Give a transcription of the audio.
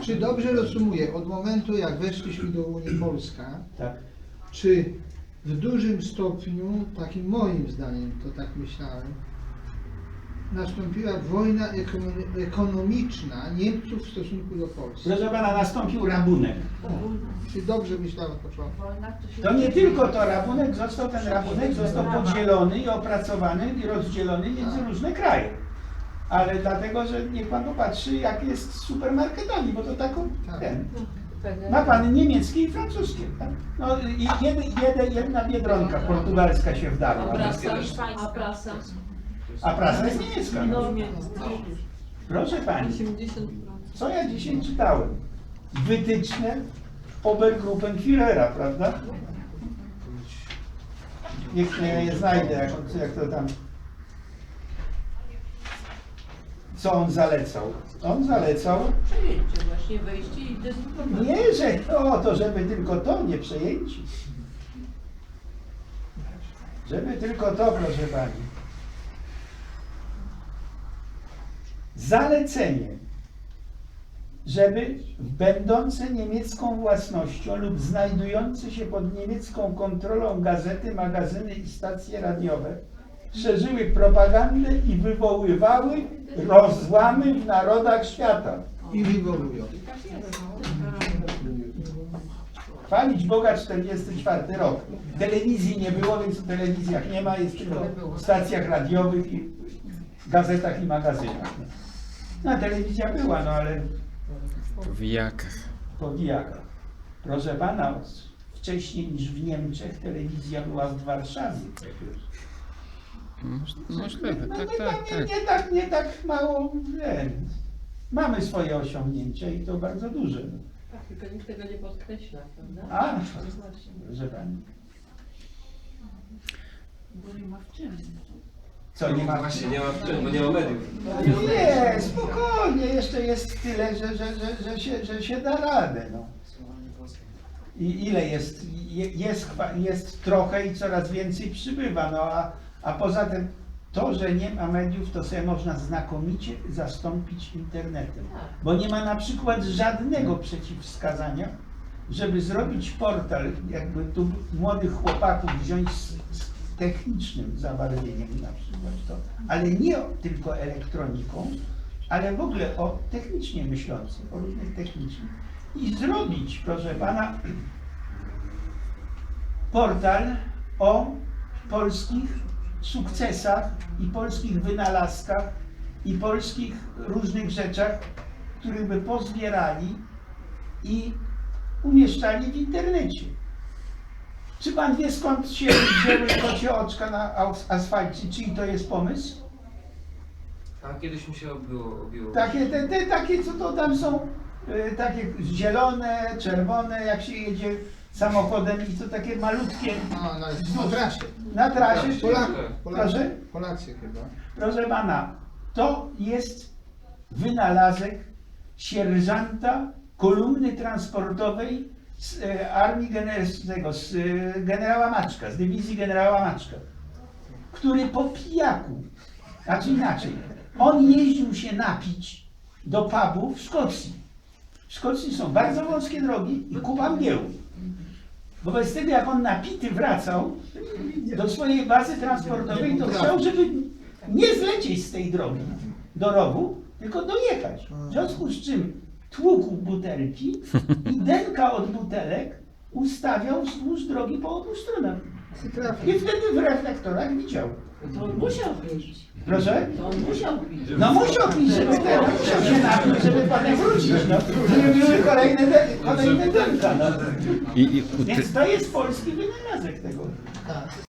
Czy dobrze rozumuję, od momentu jak weszliśmy do Unii Polska, Tak. czy w dużym stopniu, takim moim zdaniem, to tak myślałem, nastąpiła wojna ekonomi- ekonomiczna Niemców w stosunku do Polski? Proszę pana, nastąpił rabunek. Czy dobrze myślałem od początku? To nie tylko to rabunek, został ten rabunek został podzielony i opracowany i rozdzielony między różne kraje. Ale dlatego, że niech pan popatrzy, jak jest z supermarketami, bo to taką Tak. ten. Ma pan niemieckie i francuskie. Tak? No, i jedy, jedy, jedna biedronka portugalska się wdarła. A prasa? A prasa? A prasa jest niemiecka. No, Proszę pani, 80%. co ja dzisiaj czytałem? Wytyczne Obergruppenführera, prawda? Niech nie je znajdę, jak, jak to tam. Co on zalecał? On zalecał Przejęcie właśnie, wejście i dezinformacja. Nie, że o, to żeby tylko to, nie przejęci. Żeby tylko to, proszę pani. Zalecenie, żeby będące niemiecką własnością lub znajdujące się pod niemiecką kontrolą gazety, magazyny i stacje radiowe szerzyły propagandę i wywoływały rozłamy w narodach świata. I wywołują. Chwalić Boga 44 rok. Telewizji nie było, więc w telewizjach nie ma, jest tylko w stacjach radiowych i gazetach i magazynach. No telewizja była, no ale W wijakach. po wijakach. Proszę pana, wcześniej niż w Niemczech telewizja była w Warszawie. Moż- Możliwe, No, tak, nie, tak, nie, tak. nie tak, nie tak mało. Nie. Mamy swoje osiągnięcia i to bardzo duże. Tak, tylko nikt tego nie podkreśla, prawda? A, proszę pani. Bo nie ma w czym. Co nie ma Właśnie nie ma w czym, bo nie ma mediów. Nie, spokojnie, jeszcze jest tyle, że, że, że, że, się, że się da radę. No. I ile jest? Je- Jest, jest trochę i coraz więcej przybywa. No, a, a poza tym to, że nie ma mediów, to sobie można znakomicie zastąpić internetem. Bo nie ma na przykład żadnego przeciwwskazania, żeby zrobić portal, jakby tu młodych chłopaków wziąć z, z technicznym zabarwieniem na przykład to, ale nie tylko elektroniką, ale w ogóle o technicznie myślących, o różnych technicznych. I zrobić, proszę pana, portal o polskich sukcesach i polskich wynalazkach i polskich różnych rzeczach, które by pozbierali i umieszczali w internecie. Czy pan wie skąd się wzięły kocie oczka na asfalcie? Czyj to jest pomysł? A kiedyś mi się obiło. obiło. Takie, te, te, takie co to tam są, y, takie zielone, czerwone, jak się jedzie samochodem i to takie malutkie A, na, na trasie. na trasie. Tak, Polacy, Proszę? Polacy, chyba. Proszę pana, to jest wynalazek sierżanta kolumny transportowej z e, armii gener- tego, z e, generała Maczka, z dywizji generała Maczka, który po pijaku, znaczy inaczej, on jeździł się napić do pubu w Szkocji. W Szkocji są bardzo wąskie drogi i kupa mgieł. Wobec tego jak on napity wracał do swojej bazy transportowej, to chciał, żeby nie zlecieć z tej drogi do rowu, tylko dojechać. W związku z czym tłukł butelki i denka od butelek ustawiał wzdłuż drogi po obu stronach. I wtedy w reflektorach widział. To on musiał pić. Proszę? To on musiał pić. No musiał pić, żeby teraz musiał się napić, żeby potem wrócić. No. Żeby były kolejne, de- kolejne denka. No. I, i Więc to jest polski wynalazek tego. Tak.